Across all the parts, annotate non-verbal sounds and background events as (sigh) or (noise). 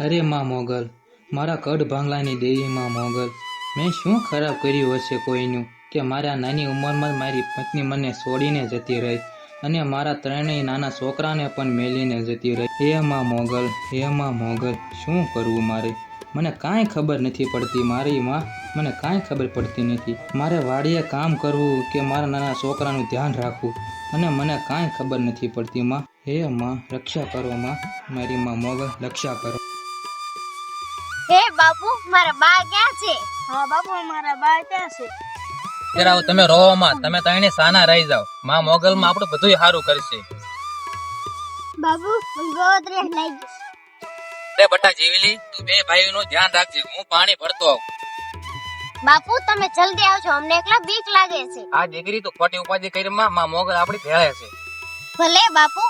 અરે માં મોગલ, મારા કડ ભાંગલાની દેવી માં મોગલ, મેં શું ખરાબ કર્યું હશે કોઈનું કે મારા નાની ઉંમરમાં મારી પત્ની મને છોડીને જતી રહી અને મારા ત્રણેય નાના છોકરાને પણ મેલીને જતી રહી. હે માં મોગલ, હે માં મોગલ, શું કરવું મારે? મને કાંઈ ખબર નથી પડતી મારી માં, મને કાંઈ ખબર પડતી નથી. મારે વાડીએ કામ કરવું કે મારા નાના છોકરાનું ધ્યાન રાખવું અને મને કાંઈ ખબર નથી પડતી માં. હે માં, રક્ષા કરો માં, મારી માં મોગલ, રક્ષા કરો. હે બાપુ મારા બા ક્યાં છે? હા બાપુ મારા બા ક્યાં છે? દીકરાઓ તમે રોવામાં તમે તઈને સાના રહી જાઓ. માં મોગલમાં આપણું બધું સારું કરશે. બાપુ ગોત્રે લઈ રે બટા જીવલી તું બે ભાઈઓનું ધ્યાન રાખજે. હું પાણી ભરતો આવું. બાપુ તમે જલ્દી આવજો. અમને એકલા બીક લાગે છે. આ દીકરી તું ખોટી ઉપાધિ કરી માં માં મોગલ આપણી ભેળે છે. ભલે બાપુ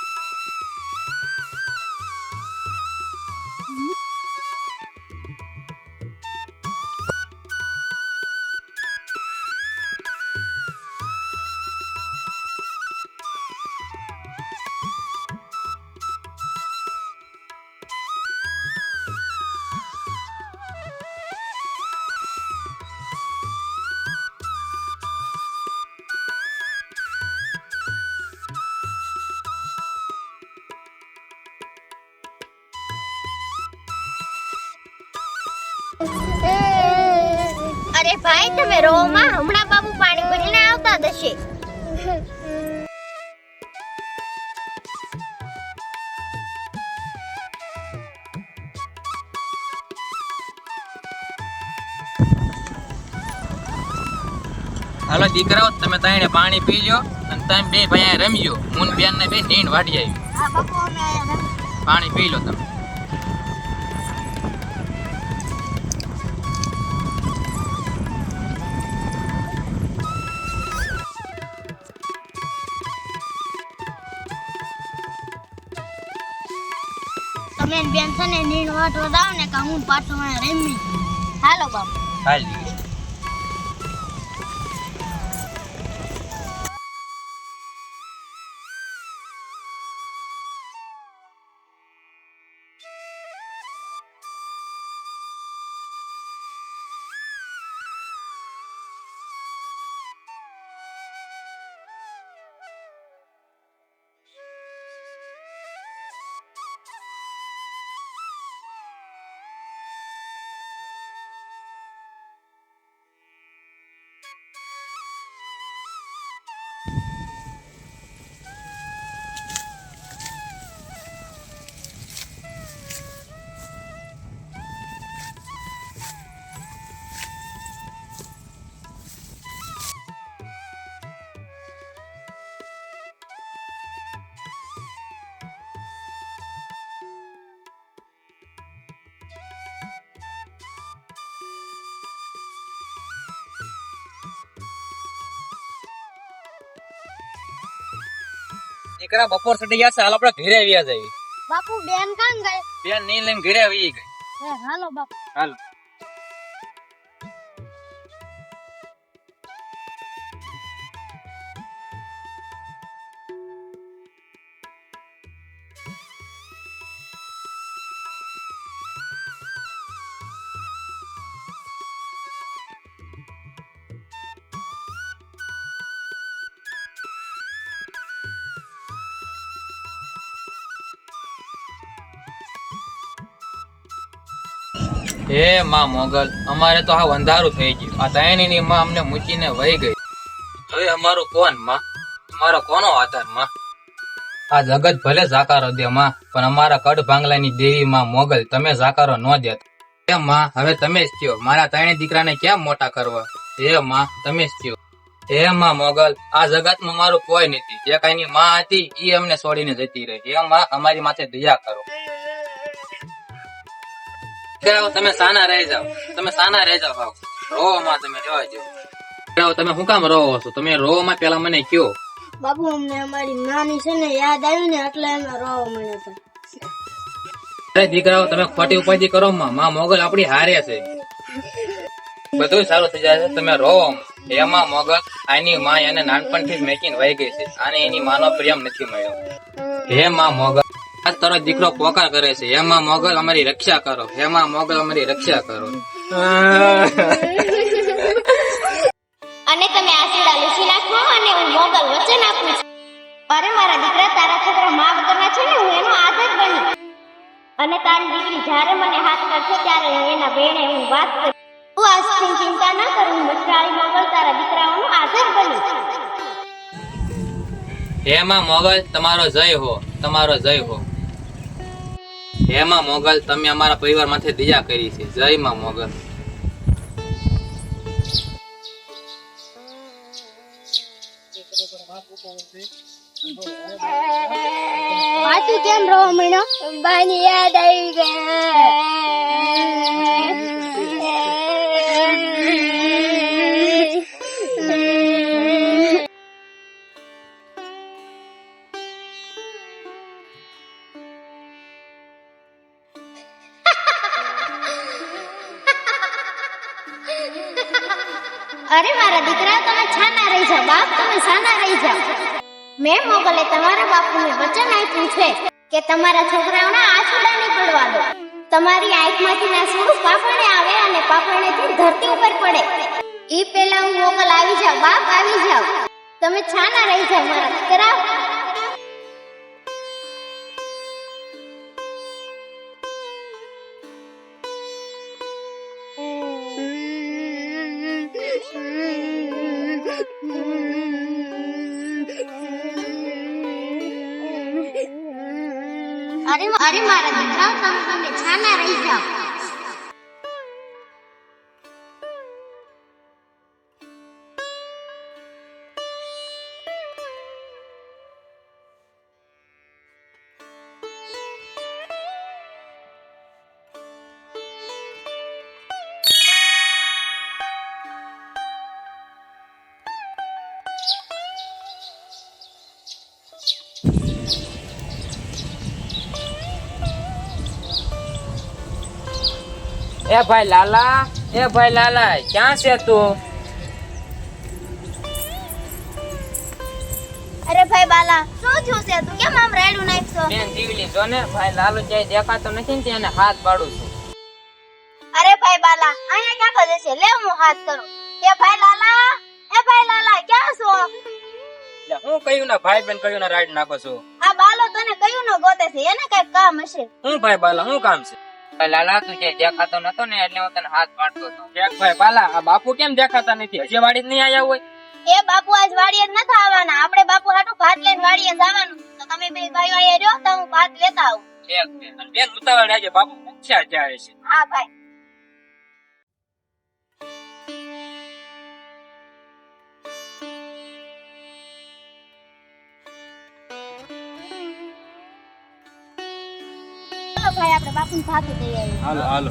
ભાઈ તમે રોમાં હમણાં બાબુ પાણી ભરીને આવતા દશે હાલો દીકરાઓ તમે તાણે પાણી પી લો અને તમે બે ભાઈ રમજો હું બેન ને બે નીંદ વાટી આવી. પાણી પી લો તમે. બેન છે ને નીણ વાટો દાવ ને કે હું પાછો રમી હાલો બાપુ. હાલ દીકરી બપોર સુધી ગયા છે હાલ આપણે ઘરે આવ્યા જઈએ બાપુ બેન કામ ગઈ બેન નહીં લઈને ઘરે આવી ગઈ. હાલો બાપુ. હાલો. હે માં મોગલ, અમારે તો આ અંધારું થઈ ગયું. આ દાયણીની માં અમને મૂકીને વહી ગઈ. હવે અમારું કોણમાં? અમારો કોનો આધારમાં? આ જગત ભલે જાકારો દે માં, પણ અમારા કડ ભાંગલાની દેવી માં મોગલ, તમે જાકારો ન દેતા. હે માં, હવે તમે જ કયો મારા ત્રણે દીકરાને કેમ મોટા કરવા? હે માં, તમે જ કયો હે માં મોગલ, આ જગતમાં મારું કોઈ નથી. જે કાંઈની માં હતી એ અમને છોડીને જતી રહી. હે માં, અમારી માથે દયા કરો. કરાવો તમે સાના રહી જાઓ. તમે સાના રહી જાઓ રોવો માં તમે રહેવા જો કરાવો તમે શું કામ રોવો છો? તમે રો માં પેલા મને કયો. બાપુ અમને અમારી નાની છે ને યાદ આવ્યું ને એટલે અમે રો મને તો દીકરાઓ તમે ખોટી ઉપાધિ કરો માં માં મોગલ આપડી હારે છે. બધું સારું થઈ જાય છે. તમે રો એમાં મોગલ આની માં એને નાનપણથી જ મેકીને વહી ગઈ છે. અને એની માનો પ્રેમ નથી મળ્યો. હે માં મોગલ. આજ તારો દીકરો પોકાર કરે છે. હેમા મોગલ અમારી રક્ષા કરો. હેમા મોગલ અમારી રક્ષા કરો. અને તમે આશીડા લૂસી નાખો અને હું મોગલ વચન આપું છું. અરે મારા દીકરા, તારા છોકરા મા વગરના છે ને, હું એનો આદર બની. અને તારી દીકરી જ્યારે મને હાથ કરશે ત્યારે એના બેણે હું વાત કરી. તું આજથી ચિંતા ના કરું, હું મચરાળી મોગલ તારા દીકરાઓનો આદર બની હેમા મોગલ, તમારો જય હો, તમારો જય હો. હેમા મોગલ, તમે અમારા પરિવાર માથે દયા કરી છે. જય માં મોગલ કેમ રહો મહિનો બાની યાદ આવી ગઈ તમારા છોકરાઓના આંસુડા નહીં પડવા દો. તમારી આંખમાંથી ના સૂરું પાપણે આવે અને પાપણેથી ધરતી ઉપર પડે. એ પહેલા હું મોકલ આવી જાવ બાપ આવી જાવ તમે છાના રહી જાવ મારા દીકરા મારા દીકરાઓ તમે તમે છાના રહી જાઓ. એ ભાઈ લાલા એ ભાઈ લાલા ક્યાં છે તું? અરે ભાઈ બાલા શું થયું છે? તું કેમ આમ રેડું નાખશો? બેન જીવલી જો ને ભાઈ લાલુ જાય દેખાતો નથી ને તેને હાથ પાડું છું. અરે ભાઈ બાલા અહીંયા ક્યાં ખોજે છે? લે હું હાથ કરું. એ ભાઈ લાલા એ ભાઈ લાલા ક્યાં છો? હું કહ્યું ને ભાઈ બેન કહ્યું ને રાઈડ નાખો છો? આ બાલો તને કયું નો ગોતે છે? એને કઈ કામ હશે. હું ભાઈ બાલા હું કામ છે? લાલા તું ક્યાંય દેખાતો નતો ને એટલે હું તને હાથ પાડતો હતો. ભાઈ બાલા આ બાપુ કેમ દેખાતા નથી? હજી વાડી જ નહીં આવ્યા હોય? એ બાપુ આજ વાડીએ જ નથી આવવાના. આપણે બાપુ હાટુ ભાત લઈને વાડીએ જવાનું તો તમે બે ભાઈઓ અહીંયા રહ્યો તો હું ભાત લેતા આવું. બેન ઉતાવળ આજે બાપુ પૂછ્યા જાય છે. હા ભાઈ. આપણે બાપુને ભાત હાલો હાલો.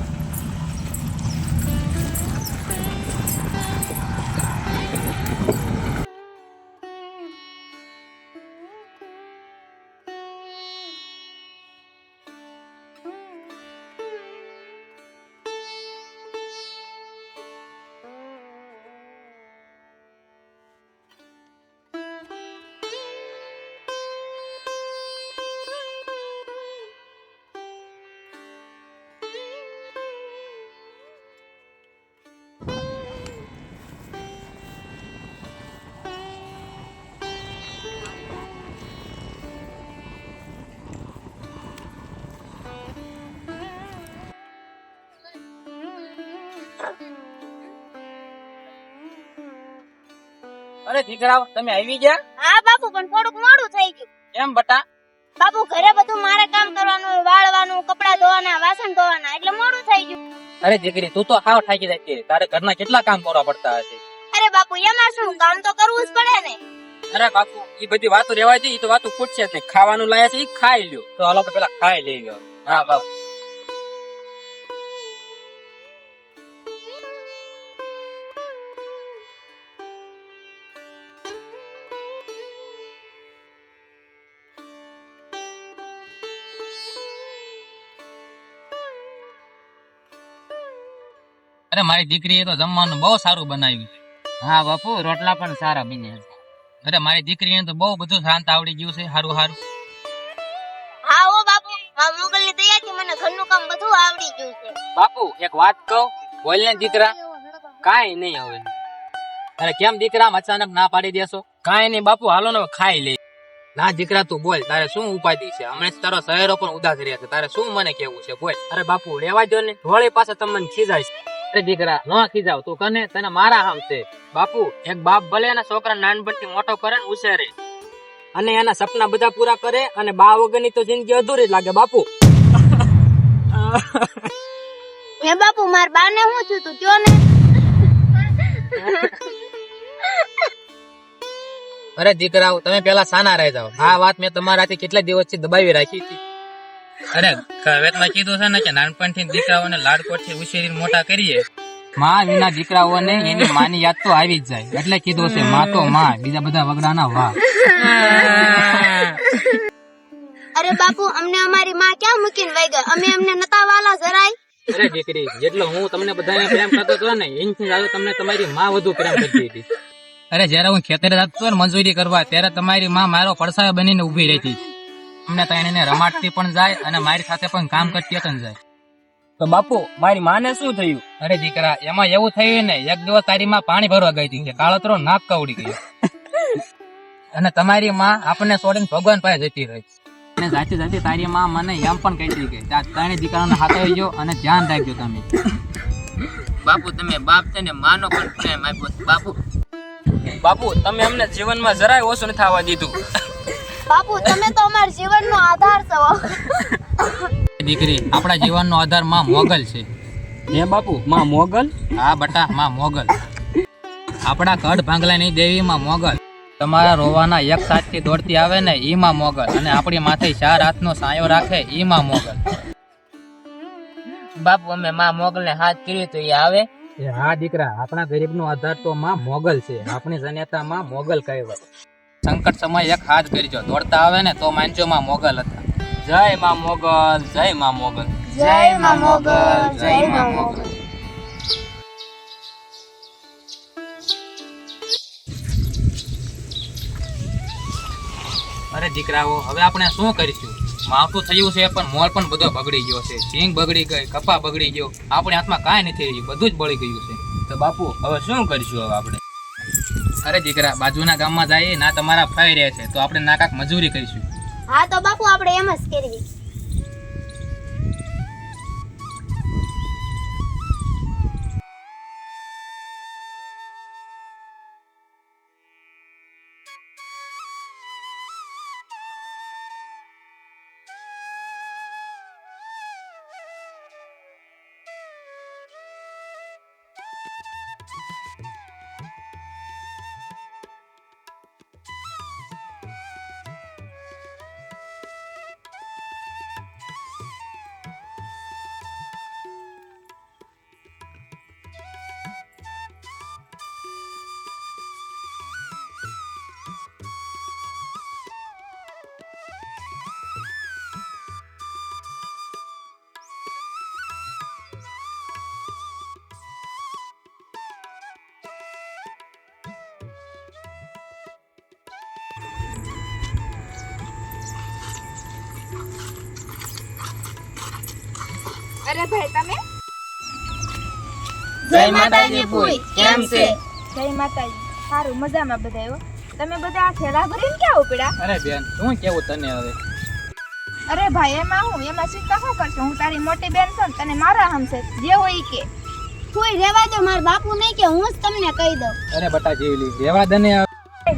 અરે દીકરા તમે આવી ગયા? હા બાપુ પણ થોડુંક મોડું થઈ ગયું. એમ બટા? બાપુ ઘરે બધું મારે કામ કરવાનું વાળવાનું કપડા ધોવાના વાસણ ધોવાના એટલે મોડું થઈ ગયું. અરે દીકરી તું તો હાવ થાકી જાય છે. તારે ઘરના કેટલા કામ કરવા પડતા હશે? અરે બાપુ એમાં શું? કામ તો કરવું જ પડે ને. અરે બાપુ એ બધી વાતો રેવા દે એ તો વાતો ખૂટશે જ નહીં. ખાવાનું લાયા છે એ ખાઈ લ્યો. તો હાલો પેલા ખાઈ લઈ ગયો હા બાપુ. અરે મારી દીકરીએ તો જમવાનું બહુ સારું બનાવ્યું. છે હા બાપુ રોટલા પણ સારા બન્યા છે. અરે મારી દીકરીને તો બહુ બધું શાંત આવડી ગયું છે સારું સારું હા ઓ બાપુ મા મોગલની દયાથી મને ઘરનું કામ બધું આવડી ગયું છે. બાપુ એક વાત કહું? બોલ ને દીકરા. કાંઈ નહીં હવે. અરે કેમ દીકરા અચાનક ના પાડી દેશો? કાંઈ નહીં બાપુ હાલો ને ખાઈ લે ના દીકરા તું બોલ તારે શું ઉપાધિ છે? હમણાં તારો શહેરો પણ ઉદાસ રહ્યા છે. તારે શું મને કેવું છે? બોલ. અરે બાપુ રેવા દો ને. વળી પાસે તમને ખીજાય છે અરે દીકરા નો આખી જાવ. તું કને તને મારા હામ બાપુ એક બાપ ભલે એના છોકરા નાનપણથી મોટો કરે ને ઉછેરે. અને એના સપના બધા પૂરા કરે અને બા વગરની તો જિંદગી અધૂરી જ લાગે બાપુ. એ બાપુ માર બાને હું છું તું? કયો ને? અરે દીકરા તમે પેલા સાના રહી જાઓ. આ વાત મેં તમારાથી કેટલા દિવસથી દબાવી રાખી હતી. અરે કહેવતમાં કીધું છે ને કે નાનપણથી દીકરાઓને લાડકોટથી ઉછેરીને મોટા કરીએ. માં વિના દીકરાઓને એની માની યાદ તો આવી જ જાય. એટલે કીધું છે માં તો માં બીજા બધા વગડાના વાહ અરે બાપુ અમને અમારી માં ક્યાં મૂકીને વઈ ગઈ? અમે એમને નતા વાલા જરાય. અરે દીકરી જેટલો હું તમને બધાને પ્રેમ કરતો હતો ને એનથી જ્યાદો તમને તમારી માં વધુ પ્રેમ કરતી હતી. અરે જયારે હું ખેતરે જતો હતો ને મજૂરી કરવા ત્યારે તમારી માં મારો પડસાયો બનીને ઊભી રહેતી. અમને ત્રણેયને રમાડતી પણ જાય અને મારી સાથે પણ કામ કરતી પણ જાય. તો બાપુ મારી માને શું થયું? અરે દીકરા એમાં એવું થયું ને એક દિવસ તારી માં પાણી ભરવા ગઈ હતી કાળતરો નાક કવડી ગયો. અને તમારી માં આપણને છોડીને ભગવાન પાસે જતી રહી. અને જાતી જાતી તારી માં મને એમ પણ કહેતી કે ત્રણે દીકરાને હાથ આવી ગયો અને ધ્યાન રાખજો તમે. બાપુ તમે બાપ છે ને માનો પણ પ્રેમ આપ્યો. બાપુ. બાપુ તમે અમને જીવનમાં જરાય ઓછું નથી થવા દીધું. બાપુ તમે તો અમારા જીવનનો આધાર છો. દીકરી આપણા જીવનનો આધારમાં મોગલ છે. હે બાપુ માં મોગલ? હા બટા માં મોગલ. આપણા કડ ભાંગલાની દેવી માં મોગલ. તમારા રોવાના એક સાથથી દોડતી આવે ને ઈ માં મોગલ. અને આપણી માથે ચાર હાથનો સાયો રાખે ઈ માં મોગલ. બાપુ અમે માં મોગલ ને હાથ કર્યું તો એ આવે? હા દીકરા આપણા ગરીબ નો આધાર તો માં મોગલ છે. આપણી જનેતા માં મોગલ કહેવાય સંકટ સમય એક હાથ કરજો દોડતા આવે ને તો માનજો માં મોગલ હતા. જય માં મોગલ જય માં મોગલ. જય માં મોગલ જય માં મોગલ. અરે દીકરાઓ હવે આપણે શું કરીશું? માવઠું થયું છે પણ મોલ પણ બધો બગડી ગયો છે. સિંગ બગડી ગઈ કપા બગડી ગયો. આપણે હાથમાં કાંઈ નથી રહ્યું બધું જ બળી ગયું છે. તો બાપુ હવે શું કરીશું હવે આપણે? અરે દીકરા, બાજુના ગામમાં જઈએ ના તમારા ફાઈ રહે છે, તો આપણે ના કાંઈક મજૂરી કરીશું. હા તો બાપુ, આપણે એમ જ કરવી. અરે ભાઈ તમે? જય માતાજી ફૂઈ કેમ છે? જય માતાજી. સારું મજામાં બધા એવો તમે બધા આ ખેલા ભરીને ક્યાં ઉપડ્યા? અરે બેન શું કેવું તને હવે? અરે ભાઈ એમાં હું? એમાં ચિંતા શું કરશું? હું તારી મોટી બેન છું તને મારા હમ છે જે હોય ઈ કે. કોઈ રેવા દો મારા બાપુ નહીં કે હું જ તમને કહી દઉં. અરે બટા જીવલી રેવા દે ને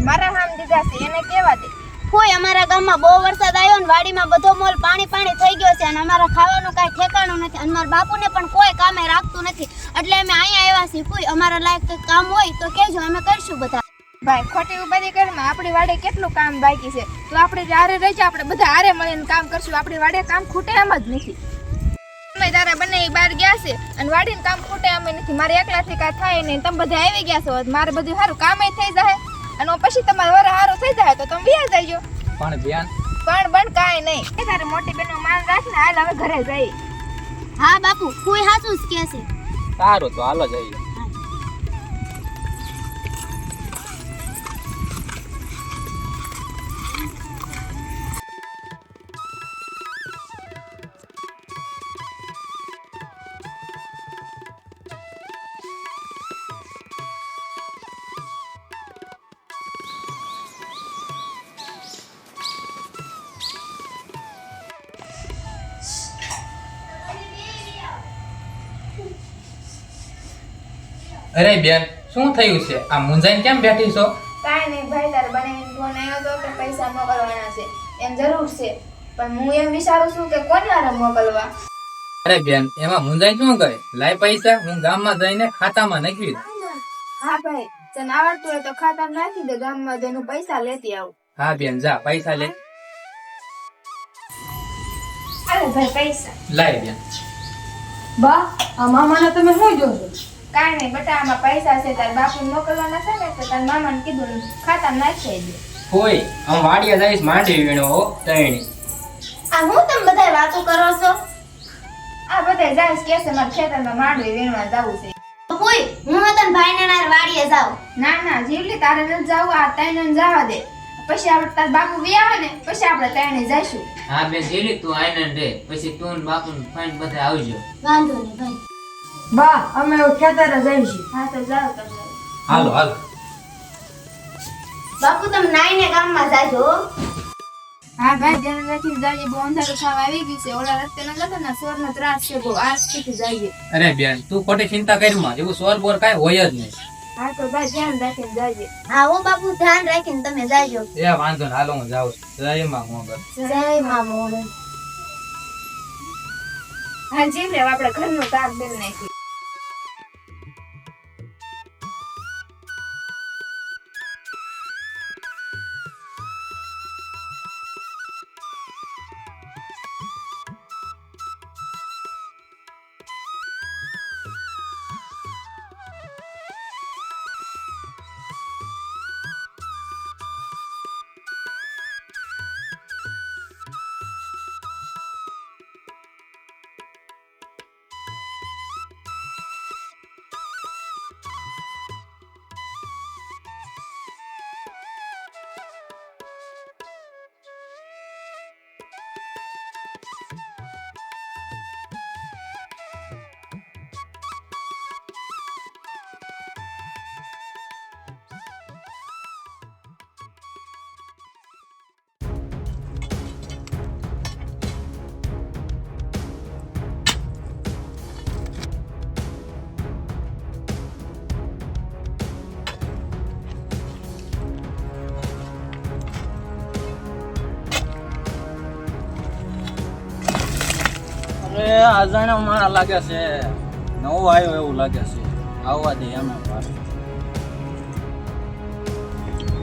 મારા હામ દીધા છે એને કેવા દે? ફૂઈ અમારા ગામમાં બહુ વરસાદ આવ્યો ને વાડીમાં બધો મોલ પાણી પાણી થઈ ગયો છે અને અમારા ખાવાનું કાંઈ ઠેકાણું નથી અને મારા બાપુને પણ કોઈ કામે રાખતું નથી. એટલે અમે અહીંયા આવ્યા છીએ, કોઈ અમારા લાયક કંઈક કામ હોય તો કહેજો, અમે કરશું બધા. ભાઈ, ખોટી ઉપાધિ કરીમાં આપણી વાડે કેટલું કામ બાકી છે? તો આપણે જ્યારે રહી જાય આપણે બધા હારે મળીને કામ કરશું. આપણી વાડે કામ ખૂટે એમ જ નથી. અમે તારા બંને બહાર ગયા છે અને વાડીને કામ ખૂટે એમ નથી. મારે એકલાથી કાંઈ થાય નહીં. તમે બધા આવી ગયા છો, મારે બધું સારું કામે થઈ જાય. અને પછી તમારે વરે હારો થઈ જાય તો તમે વ્યા જજો પણ બેન પણ પણ કાંઈ નહીં. કે તારે મોટી બેનનો માન રાખને હાલ હવે ઘરે જઈ હા બાપુ કોઈ હાચું જ કહે છે. સારું તો હાલો જઈએ. અરે બેન શું થયું છે? આ મુંજાઈને કેમ બેઠી છો? કાંઈ નહીં ભાઈ તારે બનાવીને ફોન આવ્યો તો કે પૈસા મોકલવાના છે. એમ જરૂર છે. પણ હું એમ વિચારું છું કે કોને હારે મોકલવા? અરે બેન એમાં મુંજાઈ શું કરે? લાય પૈસા હું ગામમાં જઈને ખાતામાં નાખી હા ભાઈ તને આવડતું હોય તો ખાતામાં નાખી દે ગામમાં જઈને પૈસા લેતી આવું. હા બેન જા પૈસા લે. અરે ભાઈ પૈસા. લાય બેન. બા આ મામાને તમે શું જોશો? કાંઈ નહીં બટા આમાં પૈસા છે તાર બાપુ મોકલવાના છે ને તો તાર મામાને કીધું ખાતા નાખી દે. હોય આમ વાડિયા જઈશ માંડવી વીણો હો તૈણી. આ હું તમે બધા વાતો કરો છો? આ બધા જાઈશ કે છે મારા ખેતરમાં માંડવી વીણવા જવું છે. હોય હું તન ભાઈને નાર વાડીએ જાઉં. ના ના જીવલી તારે નથી જાવ આ ત્રણ જવા દે. પછી આપણે તાર બાપુ વ્યા ને પછી આપણે ત્રણે જઈશું. હા બે જીવલી તું આઈને રે પછી તું ને બાપુ ને ફાઈન બધા આવજો. વાંધો નહીં ભાઈ. બા અમે ખેતરે જઈશું હા તો જાઓ તમે. હાલો હાલો. બાપુ તમે નાઈને ગામમાં જાજો હો. ભાઈ ધ્યાન રાખીને જાજે. બહુ અંધારું થવા આવી ગયું છે. ઓલા રસ્તે ન જતો ને સોર નો ત્રાસ છે બહુ. આ સ્થિતિ જાજે અરે બેન તું ખોટી ચિંતા કરીમાં એવું સોર બોર કાંઈ હોય જ નહીં. હા તો ભાઈ ધ્યાન રાખીને જાજે. હા ઓ બાપુ ધ્યાન રાખીને તમે જાજો. એ વાંધો ને હાલો હું જાઉં જય માં જય મા મોગલ હા જીવલે હવે આપણે ઘરનું કામ કરી નાખ્યું અરે અજાણ્યો મારા લાગે છે નવો આવ્યો એવું લાગે છે. આવવા દે એમ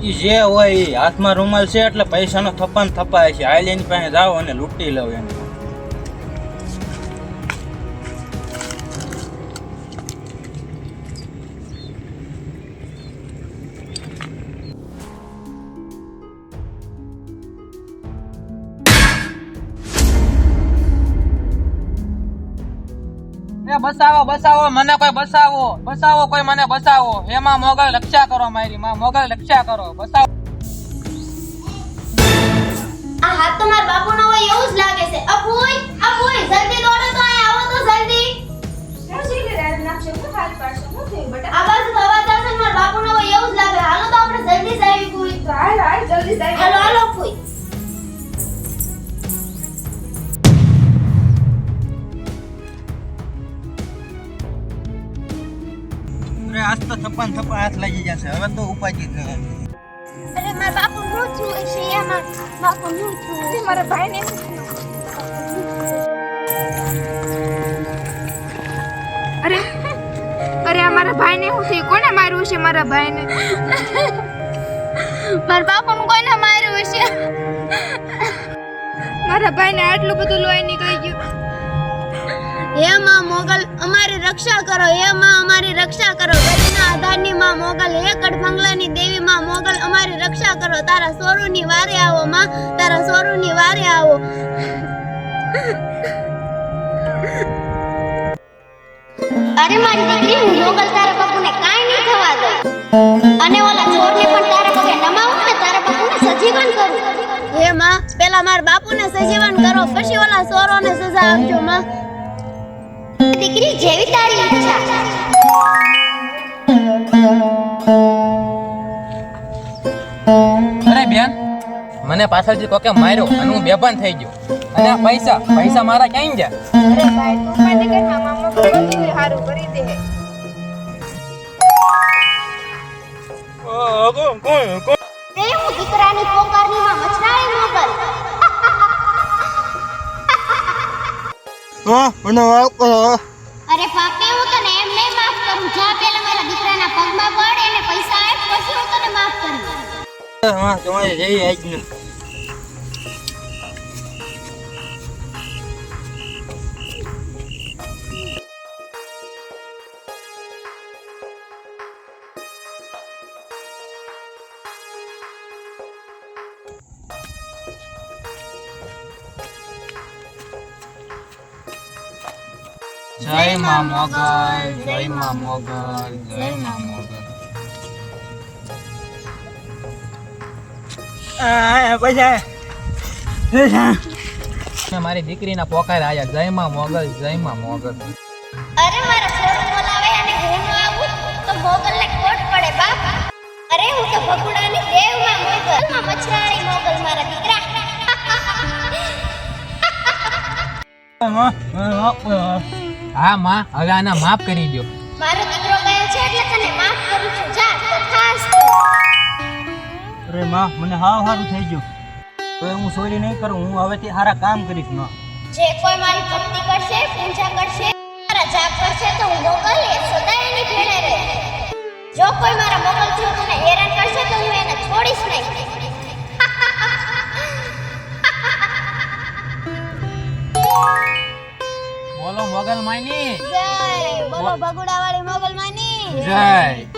ઈ જે હોય એ હાથમાં રૂમાલ છે એટલે પૈસાનો થપ્પાને થપ્પાય છે. આઈ એની પાસે જાઓ અને લૂંટી લઉં એને. બસાવો બસાવો મને કોઈ બસાવો બસાવો કોઈ મને બસાવો. એમાં મોગલ રક્ષા કરો મારી માં મોગલ રક્ષા કરો બસાવો. આ હાથ તો મારા બાપુનો હોય એવું જ લાગે છે. અપુઈ અપુઈ જલ્દી દોડો તો અહીં આવો તો જલ્દી. હું જીવલે રાડ નાખશે હું હાથ પાડશે? હું થયું? બટા આ બાજુ તો અવાજ આવશે ને મારા હોય એવું જ લાગે. હાલો તો આપણે જલ્દી જાવી પૂરી હાલ હાલ જલ્દી જાય હાલો હાલો પૂરી આજ તો થપ્પન થપ્પન હાથ લાગી જશે હવે તો ઉપાજી જ અરે, મારા બાપુ નું છું છે બાપુ નું છું. મારા ભાઈને અરે અરે, આ મારા ભાઈને હું થયું કોને માર્યું છે મારા ભાઈને? મારા બાપુને કોને માર્યું છે મારા ભાઈને આટલું બધું લોહી નીકળી ગયું. હે માં મોગલ અમારી રક્ષા કરો હે માં અમારી રક્ષા કરો. ગરીના આધારની માં મોગલ હે કડભંગલાની દેવી માં મોગલ અમારી રક્ષા કરો. તારા સોરુની વારે આવો માં. તારા સોરુની વારે આવો. અરે મારી દીકરી હું મોગલ તારા બાપુને કાઈ નહીં થવા દઉં. અને ઓલા ચોરને પણ તારા પગે નમાવું ને તારા બાપુને સજીવન કરું. હે માં પેલા મારા બાપુને સજીવન કરો પછી ઓલા સોરોને સજા આપજો માં. દીકરી જેવી તારી ઈચ્છા. અરે બેન મને પાછળથી કોકે માર્યો અને હું બેભાન થઈ ગયો. અને આ પૈસા પૈસા મારા ક્યાં ગયા? અરે ભાઈ તું ઘરના મામા બધું સારું કરી દે. તે હું દીકરાની પોકારણીમાં મચરાળી મોગલ હા મને માફ કરો. અરે પાપે હું તને એમ નહીં માફ કરું. જા પેલા મારા દીકરાના પગમાં પડ એને પૈસા આપ પછી હું તને માફ કરું. હા તમારે જઈ આજ ને જય માં મોગલ જય માં મોગલ જય માં મોગલ મેં મારી દીકરીના પોકાર આયા જય માં મોગલ જય માં મોગલ અરે મારા સર બોલાવે અને હું ન આવું તો મોગલને કોટ પડે બાપ અરે હું તો ભગુડાની દેવમાં મોગલ માં મચરાણી મોગલ મારા દીકરા માં હા માં હવે આના માફ કરી દો મારો દીકરો ગયો છે એટલે તને માફ કરું છું. જા તથાસ્તુ અરે માં મને હાવ હારું થઈ ગયું. હવે હું સોરી નહીં કરું હું હવેથી સારા કામ કરીશમાં. જે કોઈ મારી ભક્તિ કરશે પૂજા કરશે મારા જાપ કરશે તો હું મોગલ એ સદા એની ભેળે રહે. જો કોઈ મારા મોગલ થયો તને હેરાન કરશે તો હું એને છોડીશ નહીં. (laughs) બોલો મોગલ માની જય. બોલો બગુડા વાળી મોગલ માની જય.